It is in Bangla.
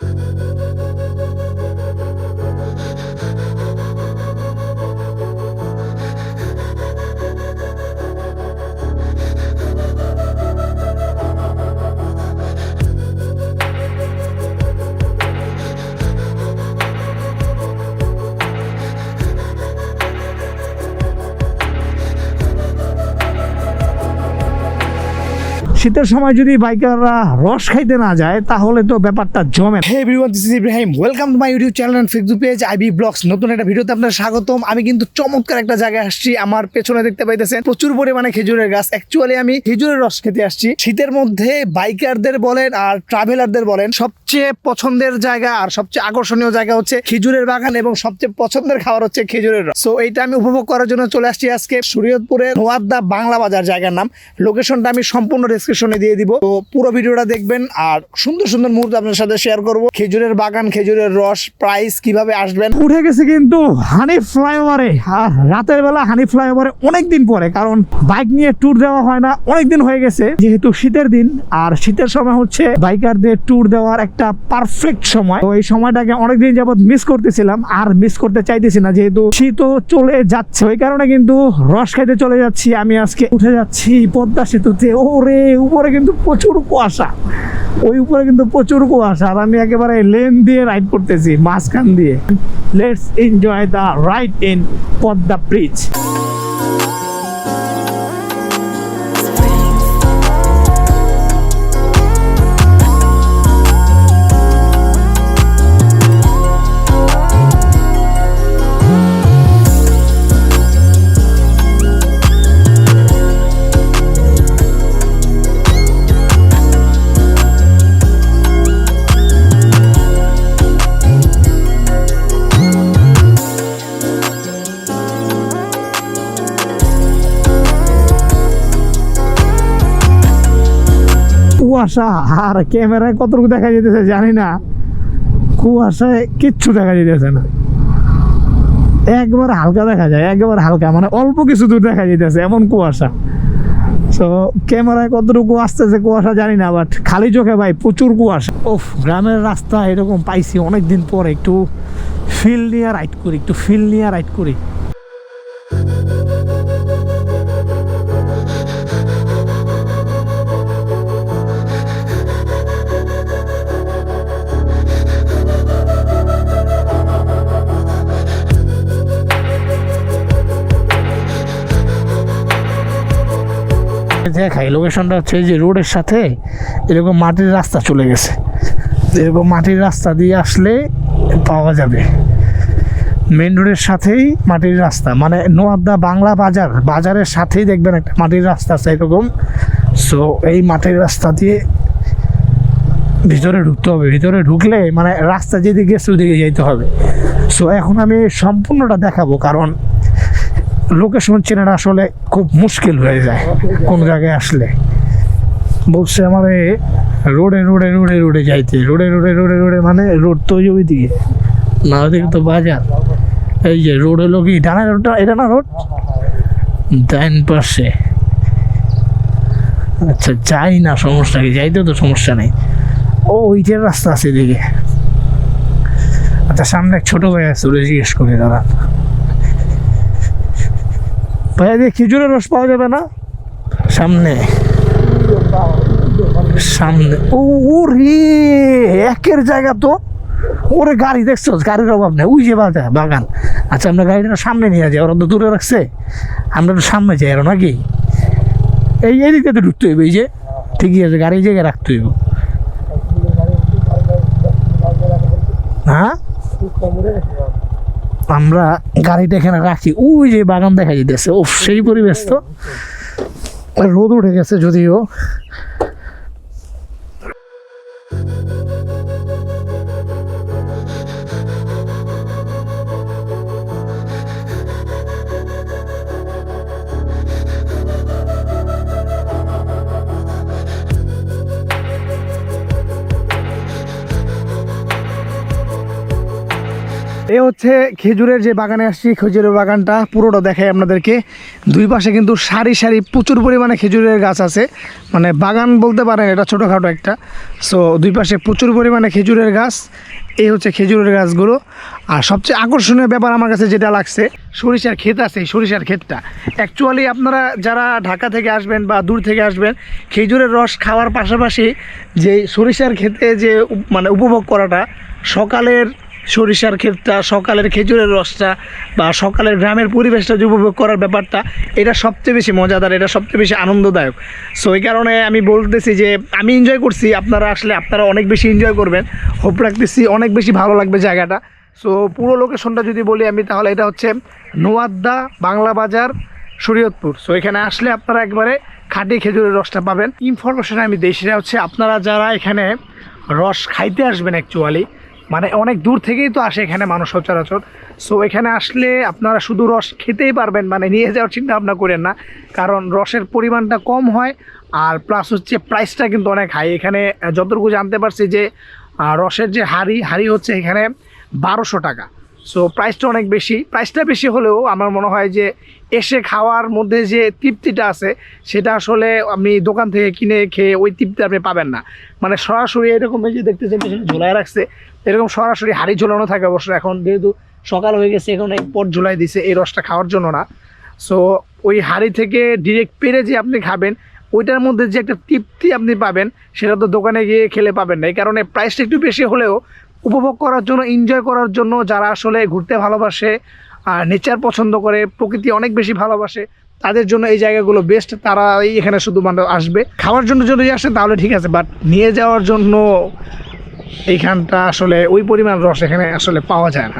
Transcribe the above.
Ha ha ha. শীতের সময় যদি বাইকাররা রস খাইতে না যায়, তাহলে তো ব্যাপারটা জমে hey everyone this is Ibrahim welcome to my YouTube channel and Facebook page I B blogs নতুন একটা ভিডিওতে আপনার স্বাগতম। আমি কিন্তু চমৎকার একটা জায়গায় আসছি। আমার পেছনে দেখতে পাইতেছেন প্রচুর পরিমাণে খেজুরের গাছ। অ্যাকচুয়ালি আমি খেজুরের রস খেতে আসছি। শীতের মধ্যে বাইকারদের বলেন আর ট্রাভেলারদের বলেন, সবচেয়ে পছন্দের জায়গা আর সবচেয়ে আকর্ষণীয় জায়গা হচ্ছে খেজুরের বাগান এবং সবচেয়ে পছন্দের খাবার হচ্ছে খেজুরের রস। সো এইটা আমি উপভোগ করার জন্য চলে আসছি আজকে। শরীয়তপুরের নোয়াদ্দা বাংলা বাজার জায়গার নাম। লোকেশনটা আমি সম্পূর্ণ ডিসক্রিপশনে দিয়ে দিব। তো পুরো ভিডিওটা দেখবেন আর সুন্দর সুন্দর মুহূর্ত আপনার সাথে শেয়ার করব। খেজুরের বাগান, খেজুরের রস প্রাইস কীভাবে আসবেন? উঠে গেছে কিন্তু হানি ফ্লাইওভারে আর রাতের বেলা হানি ফ্লাইওভারে অনেক দিন পরে, কারণ বাইক নিয়ে ট্যুর দেওয়া হয় না অনেক দিন হয়ে গেছে, যেহেতু শীতের দিন। আর শীতের সময় হচ্ছে বাইকারদের ট্যুর দেওয়ার একটা পারফেক্ট সময়। তো এই সময়টাকে অনেকদিন যাবত মিস করতেছিলাম, আর মিস করতে চাইতেছি না, যেহেতু শীতও চলে যাচ্ছে। ওই কারণে কিন্তু রস খাইতে চলে যাচ্ছি। আমি আজকে উঠে যাচ্ছি পদ্মা সেতুতে। ওরে উপরে কিন্তু প্রচুর কুয়াশা। ওই উপরে কিন্তু প্রচুর কুয়াশা। আর আমি একেবারে লেন দিয়ে রাইড করতেছি, মাঝখান দিয়ে। Let's enjoy the ride in Padma bridge কুয়াশা, আর ক্যামেরায় কতটুকু দেখা যেতেছে জানি না। কুয়াশায় কিচ্ছু দেখা যেতেছে না। একবার হালকা দেখা যায়, একবার হালকা মানে অল্প কিছু দূর দেখা যেতেছে, এমন কুয়াশা। তো ক্যামেরায় কতটুকু আসতেছে কুয়াশা জানি না বাট খালি চোখে ভাই প্রচুর কুয়াশা। ওফ, গ্রামের রাস্তা এরকম পাইছি অনেক দিন পর, একটু ফিল নিয়ে রাইড করি, একটু ফিল নিয়ে রাইড করি। দেখাই লোকেশনটা হচ্ছে যে রোডের সাথে এরকম মাটির রাস্তা চলে গেছে। এরকম মাটির রাস্তা দিয়ে আসলে পাওয়া যাবে। মেন রোডের সাথেই মাটির রাস্তা। মানে নোয়াদ্দা বাংলা বাজার, বাজারের সাথেই দেখবেন একটা মাটির রাস্তা আছে এরকম। সো এই মাটির রাস্তা দিয়ে ভিতরে ঢুকতে হবে। ভিতরে ঢুকলে মানে রাস্তা যেদিকে গেছে ওদিকে যেতে হবে। সো এখন আমি সম্পূর্ণটা দেখাবো, কারণ লোকেশন চেনাটা আসলে খুব মুশকিল হয়ে যায় কোন জায়গায় আসলে। বলছে আমার রোডে রোডে রোডে রোডে যাইতে। রোডে রোডে রোডে রোডে মানে রোড তো ওই দিকে না, ওইদিকে তো বাজার। এই যে রোড হলো ডানা রোডটা এটা না রোড? ডাইন পাশে। আচ্ছা যাই না, সমস্যা কি? যাইতে তো সমস্যা নেই। ও, ওইটার রাস্তা আছে এদিকে। আচ্ছা সামনে এক ছোট ভাই আছে, ওরে জিজ্ঞেস করে দাঁড়া ভাইয়া, দিয়ে খেজুরের রস পাওয়া যাবে না? সামনে। সামনে। ও রে, একের জায়গা তো। ওরে গাড়ি দেখছ? গাড়ির অভাব নেই। ওই যে বাজার, বাগান। আচ্ছা আমরা গাড়িটা সামনে নিয়ে যাই, ওরা তো দূরে রাখছে। আমরা তো সামনে যাই আর নাকি? এই এই দিকে তো ঢুকতে হইবে, এই যে। ঠিকই আছে, গাড়ি এই জায়গায় রাখতে হইব। হ্যাঁ? আমরা গাড়িটা এখানে রাখি। ওই যে বাগান দেখা যেতেছে ও সেই পরিবেশ তো। রোদ উঠে গেছে যদিও। এ হচ্ছে খেজুরের যে বাগানে আসছি, খেজুরের বাগানটা, পুরোটা দেখাই আপনাদেরকে। দুই পাশে কিন্তু সারি সারি প্রচুর পরিমাণে খেজুরের গাছ আছে। মানে বাগান বলতে পারেন, এটা ছোটোখাটো একটা। সো দুই পাশে প্রচুর পরিমাণে খেজুরের গাছ। এই হচ্ছে খেজুরের গাছগুলো। আর সবচেয়ে আকর্ষণীয় ব্যাপার আমার কাছে যেটা লাগছে, সরিষার ক্ষেত আছে, এই সরিষার ক্ষেতটা। অ্যাকচুয়ালি আপনারা যারা ঢাকা থেকে আসবেন বা দূর থেকে আসবেন, খেজুরের রস খাওয়ার পাশাপাশি যে সরিষার ক্ষেতে যে মানে উপভোগ করাটা, সকালের সরিষার ক্ষেতটা, সকালের খেজুরের রসটা বা সকালের গ্রামের পরিবেশটা উপভোগ করার ব্যাপারটা, এটা সবচেয়ে বেশি মজাদার, এটা সবচেয়ে বেশি আনন্দদায়ক। সো এই কারণে আমি বলতেছি যে, আমি এনজয় করছি, আপনারা আসলে, আপনারা অনেক বেশি এনজয় করবেন। হোপ রাখতেছি, অনেক বেশি ভালো লাগবে জায়গাটা। সো পুরো লোকেশনটা যদি বলি আমি, তাহলে এটা হচ্ছে নোয়াদ্দা বাংলা বাজার, শরীয়তপুর। সো এখানে আসলে আপনারা একবারে খাঁটি খেজুরের রসটা পাবেন। ইনফরমেশন আমি দিই, সেটা হচ্ছে আপনারা যারা এখানে রস খাইতে আসবেন অ্যাকচুয়ালি মানে অনেক দূর থেকেই তো আসে এখানে মানুষ সচরাচর। সো এখানে আসলে আপনারা শুধু রস খেতেই পারবেন মানে নিয়ে যাওয়ার চিন্তা ভাবনা করেন না। কারণ রসের পরিমাণটা কম হয়, আর প্লাস হচ্ছে প্রাইসটা কিন্তু অনেক হাই এখানে যতটুকু জানতে পারছি যে রসের যে হাড়ি হাড়ি হচ্ছে এখানে বারোশো টাকা। সো প্রাইসটা অনেক বেশি। প্রাইসটা বেশি হলেও আমার মনে হয় যে, এসে খাওয়ার মধ্যে যে তৃপ্তিটা আছে, সেটা আসলে আপনি দোকান থেকে কিনে খেয়ে ওই তৃপ্তি আপনি পাবেন না। মানে সরাসরি এরকম যে দেখতেছেন ঝোলায় রাখছে, এরকম সরাসরি হাড়ি ঝোলানো থাকে অবশ্য এখন, যেহেতু সকাল হয়ে গেছে, এখন এই পট ঝুলাই দিছে এই রসটা খাওয়ার জন্য না। সো ওই হাড়ি থেকে ডিরেক্ট পেরে যে আপনি খাবেন, ওইটার মধ্যে যে একটা তৃপ্তি আপনি পাবেন, সেটা তো দোকানে গিয়ে খেলে পাবেন না। এই কারণে প্রাইসটা একটু বেশি হলেও উপভোগ করার জন্য এনজয় করার জন্য যারা আসলে ঘুরতে ভালোবাসে আর নেচার পছন্দ করে, প্রকৃতি অনেক বেশি ভালোবাসে, তাদের জন্য এই জায়গাগুলো বেস্ট তারাই এখানে শুধু মানে আসবে। খাওয়ার জন্য যদি আসে তাহলে ঠিক আছে বাট নিয়ে যাওয়ার জন্য এইখানটা আসলে ওই পরিমাণ রস এখানে আসলে পাওয়া যায় না।